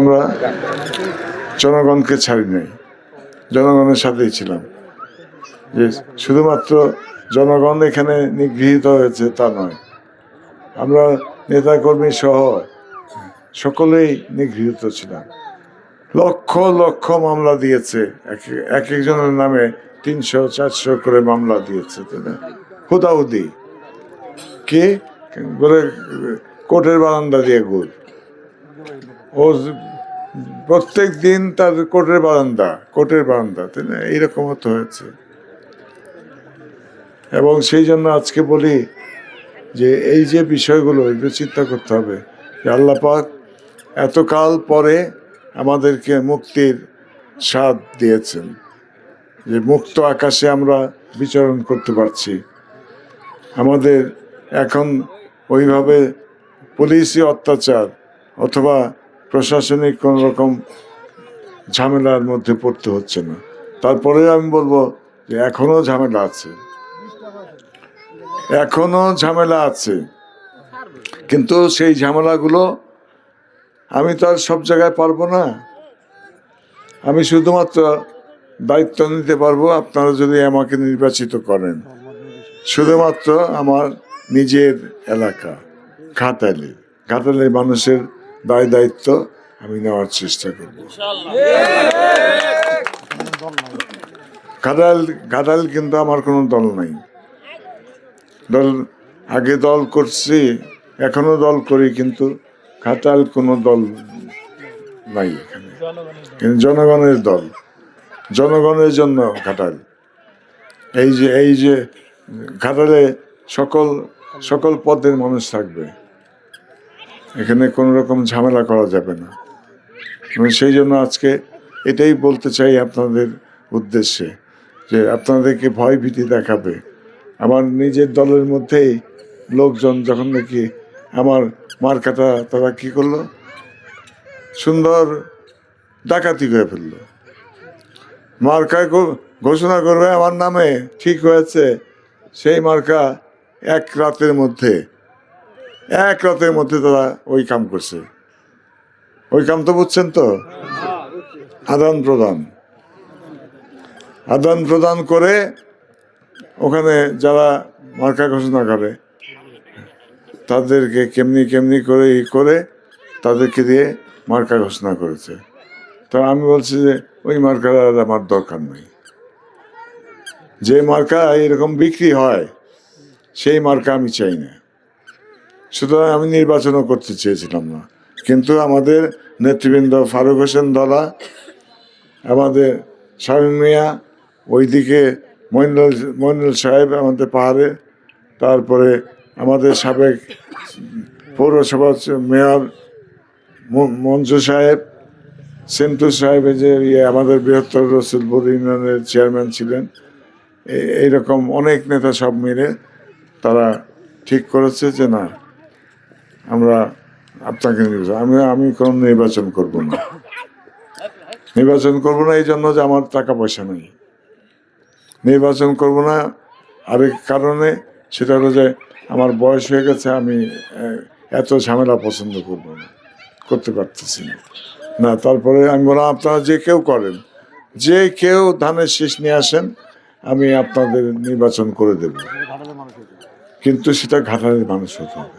আমরা জনগণকে ছাড়ি নাই। জনগণের সাথেই ছিলাম। যে শুধুমাত্র জনগণ এখানে নিগৃহীত হয়েছে তা নয়, আমরা নেতাকর্মী সহ সকলেই নিগৃহীত ছিলাম। লক্ষ লক্ষ মামলা দিয়েছে, এক এক একজনের নামে তিনশো, চারশো করে মামলা দিয়েছে হুদাহুদি। কে? কোর্টের বারান্দা দিয়ে গোল। ও প্রত্যেক দিন তার কোর্টের বারান্দা কোর্টের বারান্দা, তাই না? এইরকম তো হয়েছে। এবং সেই জন্য আজকে বলি যে এই যে বিষয়গুলো এগুলো চিন্তা করতে হবে যে আল্লাহ পাক এতকাল পরে আমাদেরকে মুক্তির স্বাদ দিয়েছেন, যে মুক্ত আকাশে আমরা বিচরণ করতে পারছি। আমাদের এখন ওইভাবে পুলিশি অত্যাচার অথবা প্রশাসনিক কোন রকম ঝামেলার মধ্যে পড়তে হচ্ছে না। তারপরে আমি বলব যে এখনও ঝামেলা আছে। এখনও ঝামেলা আছে। কিন্তু সেই ঝামেলাগুলো আমি তো আর সব জায়গায় পারব না। আমি শুধুমাত্র দায়িত্ব নিতে পারব, আপনারা যদি আমাকে নির্বাচিত করেন। শুধুমাত্র আমার নিজের এলাকা, ঘাটালি। ঘাটালের মানুষের দায় দায়িত্ব আমি নেওয়ার চেষ্টা করব। ঘাটাল ঘাটাল কিন্তু আমার কোনো দল নাই। দল, আগে দল করছি, এখনও দল করি, কিন্তু ঘাটাল কোনো দল নাই এখানে। কিন্তু জনগণের দল, জনগণের জন্য ঘাটাল। এই যে এই যে ঘাটালে সকল সকল পদের মানুষ থাকবে। এখানে কোনো রকম ঝামেলা করা যাবে না। সেই জন্য আজকে এটাই বলতে চাই আপনাদের উদ্দেশ্যে যে আপনাদেরকে ভয় ভীতি দেখাবে। আমার নিজের দলের মধ্যেই লোকজন যখন নাকি আমার মার্কাটা তারা কি করল? সুন্দর ডাকাতি করে ফেলল। মার্কায় ঘো- ঘোষণা করবে আমার নামে ঠিক হয়েছে। সেই মার্কা এক রাতের মধ্যে এক রাতের মধ্যে তারা ওই কাম করছে। ওই কাম তো বুঝছেন তো? আদান প্রদান। আদান প্রদান করে ওখানে যারা মার্কা ঘোষণা করে, তাদেরকে কেমনি কেমনি করে ই করে তাদেরকে দিয়ে মার্কা ঘোষণা করেছে। তো আমি বলছি যে ওই মার্কার আর আমার দরকার নেই। যে মার্কা এরকম বিক্রি হয়, সেই মার্কা আমি চাই না। সুতরাং আমি নির্বাচনও করতে চেয়েছিলাম না। কিন্তু আমাদের নেতৃবৃন্দ ফারুক হোসেন দলা আমাদের শামীম মিয়া, ওইদিকে মইনুল মইনুল সাহেব আমাদের পাহাড়ে, তারপরে আমাদের সাবেক পৌরসভা মেয়র মঞ্জু সাহেব, সেন্টু সাহেব যে ইয়ে আমাদের বৃহত্তর রসুলপুর ইউনিয়নের চেয়ারম্যান ছিলেন এইরকম অনেক নেতা সব মিলে তারা ঠিক করেছে যে না আমরা আপনাকে নির্বাচন আমি আমি কোনো নির্বাচন করব না। নির্বাচন করব না এই জন্য যে আমার টাকা পয়সা নেই। নির্বাচন করব না আরেক কারণে সেটা হলো যে আমার বয়স হয়ে গেছে, আমি এত ঝামেলা পছন্দ করব না, করতে পারতেছি না। না, তারপরে আমি বললাম, আপনারা যে কেউ করেন, যে কেউ ধানের শীষ নিয়ে আসেন, আমি আপনাদের নির্বাচন করে দেব। কিন্তু সেটা ঘাটালের মানুষ হতে হবে।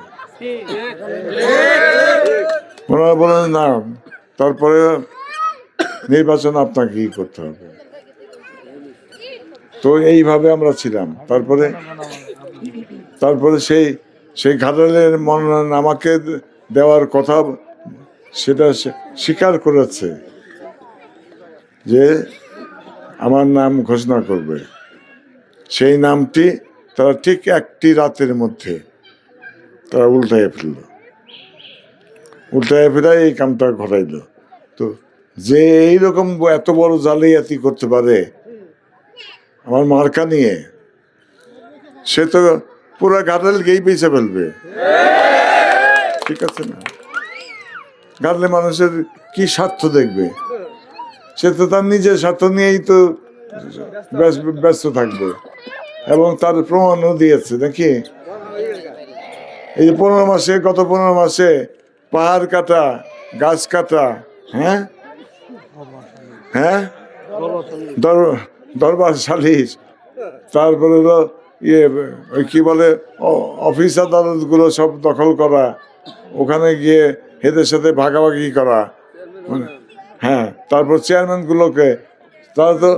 ওনারা বলেন, না, তারপরে নির্বাচন আপনাকেই করতে হবে। তো এইভাবে আমরা ছিলাম। তারপরে তারপরে সেই সেই ঘাটালের মনোনয়ন আমাকে দেওয়ার কথা সেটা স্বীকার করেছে যে আমার নাম ঘোষণা করবে। সেই নামটি তারা ঠিক একটি রাতের মধ্যে তারা উল্টাইয়ে ফেলল। উল্টাইয়ে ফেলে এই কামটা ঘটাইল। তো যে এইরকম এত বড় জালিয়াতি করতে পারে আমার মার্কা নিয়ে, সে তো পুরো গাটালকেই বেঁচে ফেলবে। ঠিক আছে না? গাটলে মানুষের কি স্বার্থ দেখবে? সে তো তার নিজের স্বার্থ নিয়েই তো ব্যস্ত থাকবে। এবং তার প্রমাণও দিয়েছে, নাকি? এই যে পনেরো মাসে, গত পনেরো মাসে পাহাড় কাটা, গাছ কাটা হ্যাঁ? হ্যাঁ? দরবার সালিশ তারপরে তো ইয়ে কি বলে অফিস আদালতগুলো সব দখল করা, ওখানে গিয়ে এদের সাথে ভাগাভাগি করা। হ্যাঁ তারপর চেয়ারম্যানগুলোকে, তারা তো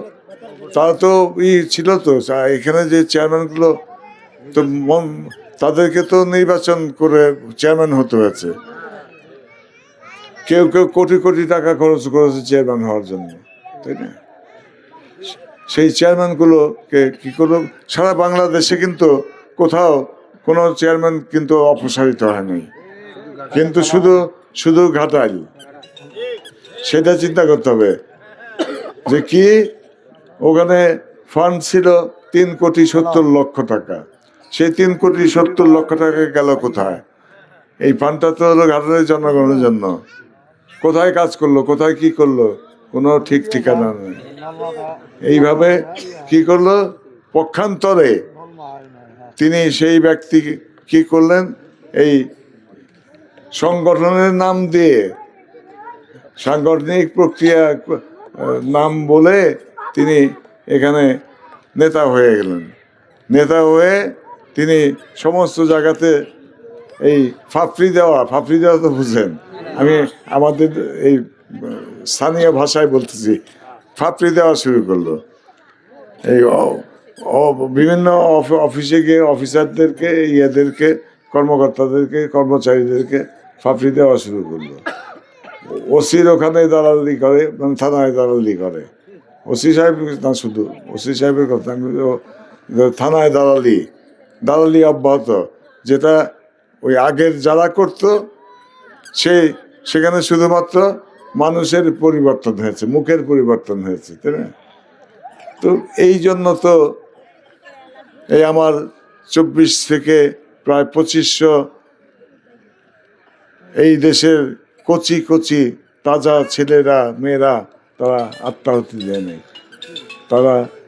তারা তো ই ছিল তো এখানে যে চেয়ারম্যানগুলো তো তাদেরকে তো নির্বাচন করে চেয়ারম্যান হতে হয়েছে। কেউ কেউ কোটি কোটি টাকা খরচ করেছে চেয়ারম্যান হওয়ার জন্য, তাই না? সেই চেয়ারম্যানগুলোকে কি করল সারা বাংলাদেশে কিন্তু কোথাও কোনো চেয়ারম্যান কিন্তু অপসারিত হয়নি। কিন্তু শুধু শুধু ঘাটাইল সেটা চিন্তা করতে হবে যে কি? ওখানে ফান্ড ছিল তিন কোটি সত্তর লক্ষ টাকা। সেই তিন কোটি সত্তর লক্ষ টাকা গেল কোথায়? এই ফান্ডটা তো হলো ঘাটালের জনগণের জন্য। কোথায় কাজ করল? কোথায় কি করল? কোনো ঠিক ঠিকানা নেই। এইভাবে কি করল? পক্ষান্তরে তিনি সেই ব্যক্তি কি করলেন? এই সংগঠনের নাম দিয়ে সাংগঠনিক প্রক্রিয়া, নাম বলে তিনি এখানে নেতা হয়ে গেলেন। নেতা হয়ে তিনি সমস্ত জায়গাতে এই ফাপড়ি দেওয়া ফাফরি দেওয়া তো বুঝেন। আমি আমাদের এই স্থানীয় ভাষায় বলতেছি ফাপড়ি দেওয়া শুরু করল। এই বিভিন্ন অফ- অফিসে গিয়ে অফিসারদেরকে, ইয়েদেরকে, কর্মকর্তাদেরকে, কর্মচারীদেরকে ফাফরি দেওয়া শুরু করল। ওসির ওখানে দালালি করে মানে থানায় দালালি করে। ওসি সাহেব না শুধু, ওসি সাহেবের কথা থানায় দালালি। দালালি অব্যাহত, যেটা ওই আগের যারা করতো সে সেখানে শুধুমাত্র মানুষের পরিবর্তন হয়েছে, মুখের পরিবর্তন হয়েছে, তাই না? তো এই জন্য তো এই আমার চব্বিশ থেকে প্রায় পঁচিশশো এই দেশের কচি কচি তাজা ছেলেরা, মেয়েরা, তারা আত্মাহুতি দেয়নি তারা